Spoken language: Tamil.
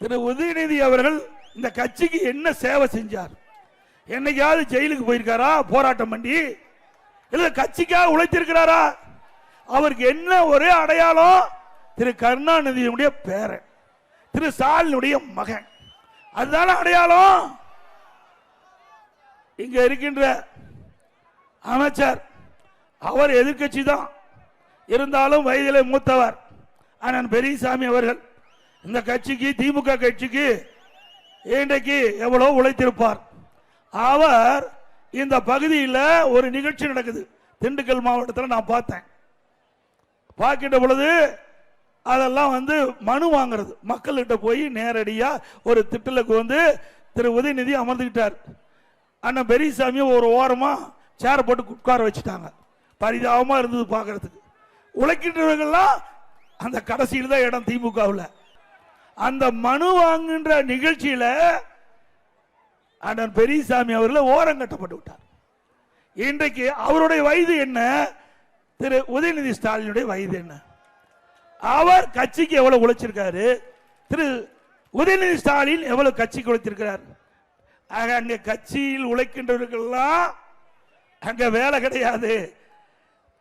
திரு உதயநிதி அவர்கள் இந்த கட்சிக்கு என்ன சேவை செஞ்சார்? என்னைக்காவது ஜெயிலுக்கு போயிருக்காரா? போராட்டம் பண்ணி. இல்ல கட்சிக்காக உழைத்திருக்கிறாரா? அவருக்கு என்ன ஒரே அடையாளம்? திரு கருணாநிதியினுடைய பேரன் திரு ஸ்டாலினுடைய மகன். அதுதானே அடையாளம்? இங்க இருக்கின்ற அமைச்சர் அவர் எதிர்க்கட்சி தான் இருந்தாலும் வயதிலே மூத்தவர் அண்ணன் பெரியசாமி அவர்கள். இந்த கட்சிக்கு திமுக கட்சிக்கு இன்றைக்கு எவ்வளவு உழைத்திருப்பார். அவர் இந்த பகுதியில் ஒரு நிகழ்ச்சி நடக்குது. திண்டுக்கல் மாவட்டத்தில் நான் பார்த்தேன். பார்க்கின்ற பொழுது அதெல்லாம் வந்து மனு வாங்குறது. மக்கள்கிட்ட போய் நேரடியாக ஒரு திட்டலுக்கு வந்து திரு உதயநிதி அமர்ந்துக்கிட்டார் அண்ணன் பெரியசாமியை ஒரு ஓரமாக சேர் போட்டு உட்கார வச்சுட்டாங்க. பரிதாபமாக இருந்தது பார்க்கறதுக்கு. உழைக்கின்றவர்கள்லாம் அந்த கடைசியில் தான் இடம் திமுகவில். அந்த மனு வாங்குகின்ற நிகழ்ச்சியில அண்ணன் பெரியசாமி அவர்கள் ஓரம் கட்டப்பட்டு விட்டார். இன்றைக்கு அவருடைய வயது என்ன? திரு உதயநிதி ஸ்டாலினுடைய வயது என்ன? அவர் கட்சிக்கு எவ்வளவு உழைச்சிருக்காரு? திரு உதயநிதி ஸ்டாலின் எவ்வளவு கட்சிக்கு உழைத்திருக்கிறார்? ஆக அங்கே கட்சியில் உழைக்கின்றவர்கள்லாம் அங்கே வேலை கிடையாது.